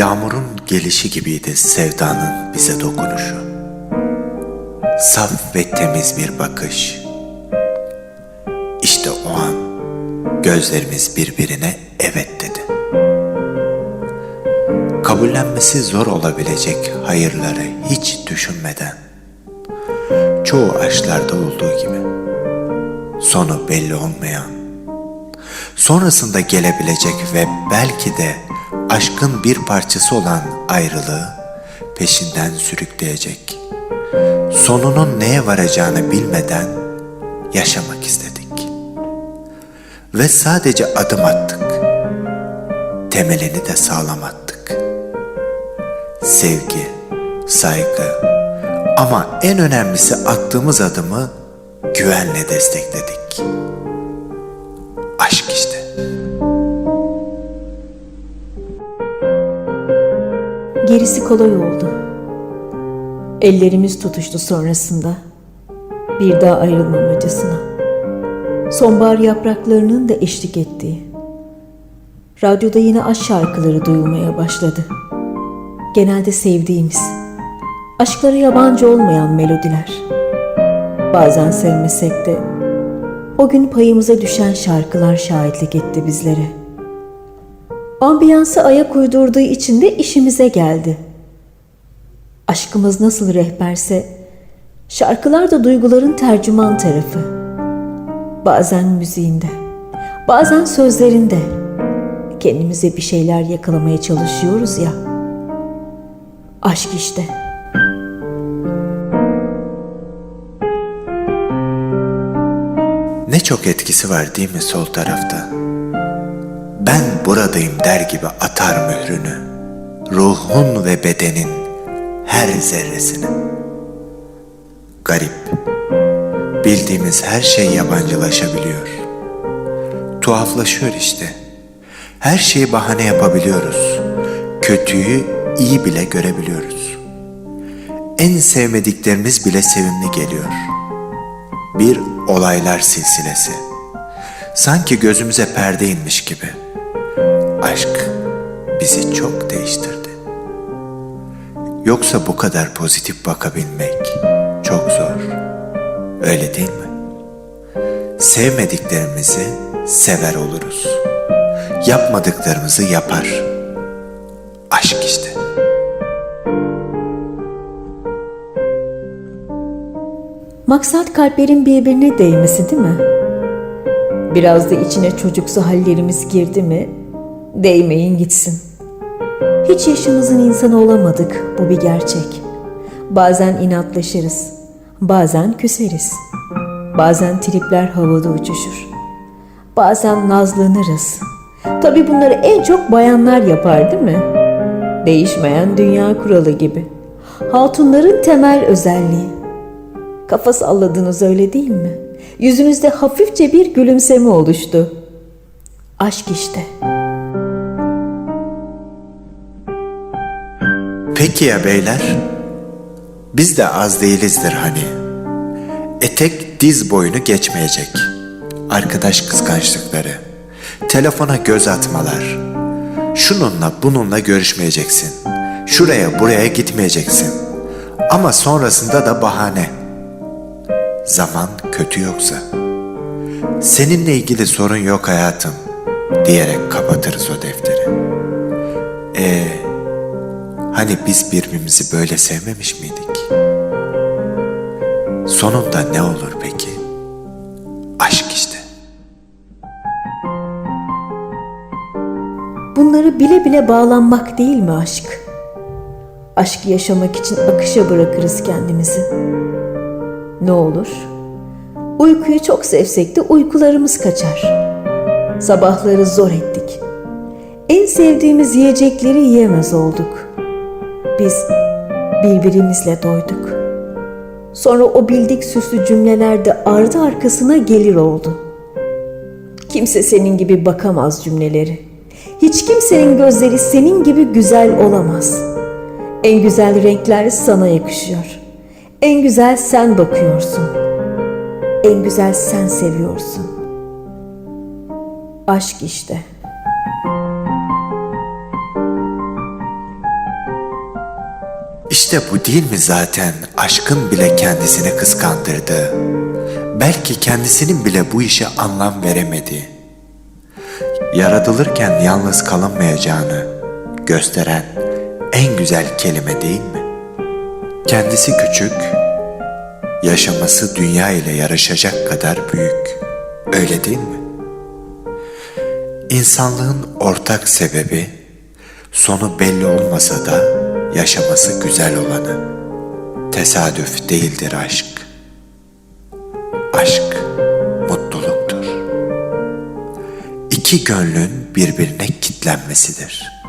Yağmurun gelişi gibiydi sevdanın bize dokunuşu. Saf ve temiz bir bakış. İşte o an gözlerimiz birbirine evet dedi. Kabullenmesi zor olabilecek hayırları hiç düşünmeden, çoğu aşklarda olduğu gibi, sonu belli olmayan, sonrasında gelebilecek ve belki de aşkın bir parçası olan ayrılığı peşinden sürükleyecek. Sonunun neye varacağını bilmeden yaşamak istedik. Ve sadece adım attık. Temelini de sağlam attık. Sevgi, saygı ama en önemlisi attığımız adımı güvenle destekledik. Aşk işte. Gerisi kolay oldu. Ellerimiz tutuştu sonrasında. Bir daha ayrılmam acısına. Sonbahar yapraklarının da eşlik ettiği. Radyoda yine aşk şarkıları duyulmaya başladı. Genelde sevdiğimiz, aşklara yabancı olmayan melodiler. Bazen sevmesek de o gün payımıza düşen şarkılar şahitlik etti bizlere. Ambiyansı ayak uydurduğu için de işimize geldi. Aşkımız nasıl rehberse, şarkılar da duyguların tercüman tarafı. Bazen müziğinde, bazen sözlerinde kendimize bir şeyler yakalamaya çalışıyoruz ya. Aşk işte. Ne çok etkisi var değil mi sol tarafta? Buradayım der gibi atar mührünü. Ruhun ve bedenin her zerresine. Garip. Bildiğimiz her şey yabancılaşabiliyor. Tuhaflaşıyor işte. Her şeyi bahane yapabiliyoruz. Kötüyü iyi bile görebiliyoruz. En sevmediklerimiz bile sevimli geliyor. Bir olaylar silsilesi. Sanki gözümüze perde inmiş gibi. Aşk bizi çok değiştirdi. Yoksa bu kadar pozitif bakabilmek çok zor. Öyle değil mi? Sevmediklerimizi sever oluruz. Yapmadıklarımızı yapar. Aşk işte. Maksat kalplerin birbirine değmesi değil mi? Biraz da içine çocuksu hallerimiz girdi mi? Değmeyin gitsin. Hiç yaşımızın insanı olamadık, bu bir gerçek. Bazen inatlaşırız, bazen küseriz. Bazen tripler havada uçuşur. Bazen nazlanırız. Tabii bunları en çok bayanlar yapar değil mi? Değişmeyen dünya kuralı gibi. Hatunların temel özelliği. Kafa salladınız öyle değil mi? Yüzünüzde hafifçe bir gülümseme oluştu. Aşk işte. Peki ya beyler? Biz de az değilizdir hani. Etek diz boyunu geçmeyecek. Arkadaş kıskançlıkları. Telefona göz atmalar. Şununla bununla görüşmeyeceksin. Şuraya buraya gitmeyeceksin. Ama sonrasında da bahane. Zaman kötü yoksa. Seninle ilgili sorun yok hayatım diyerek kapatırız o defteri. Eee Hani biz birbirimizi böyle sevmemiş miydik? Sonunda ne olur peki? Aşk işte. Bunları bile bile bağlanmak değil mi aşk? Aşkı yaşamak için akışa bırakırız kendimizi. Ne olur? Uykuyu çok sevsek de uykularımız kaçar. Sabahları zor ettik. En sevdiğimiz yiyecekleri yiyemez olduk. Biz birbirimizle doyduk. Sonra o bildik süslü cümleler de ardı arkasına gelir oldu. Kimse senin gibi bakamaz cümleleri. Hiç kimsenin gözleri senin gibi güzel olamaz. En güzel renkler sana yakışıyor. En güzel sen bakıyorsun. En güzel sen seviyorsun. Aşk işte. İşte bu değil mi zaten aşkın bile kendisini kıskandırdığı, belki kendisinin bile bu işe anlam veremediği, yaratılırken yalnız kalınmayacağını gösteren en güzel kelime değil mi? Kendisi küçük, yaşaması dünya ile yarışacak kadar büyük. Öyle değil mi? İnsanlığın ortak sebebi sonu belli olmasa da yaşaması güzel olanı. Tesadüf değildir aşk. Aşk mutluluktur. İki gönlün birbirine kitlenmesidir.''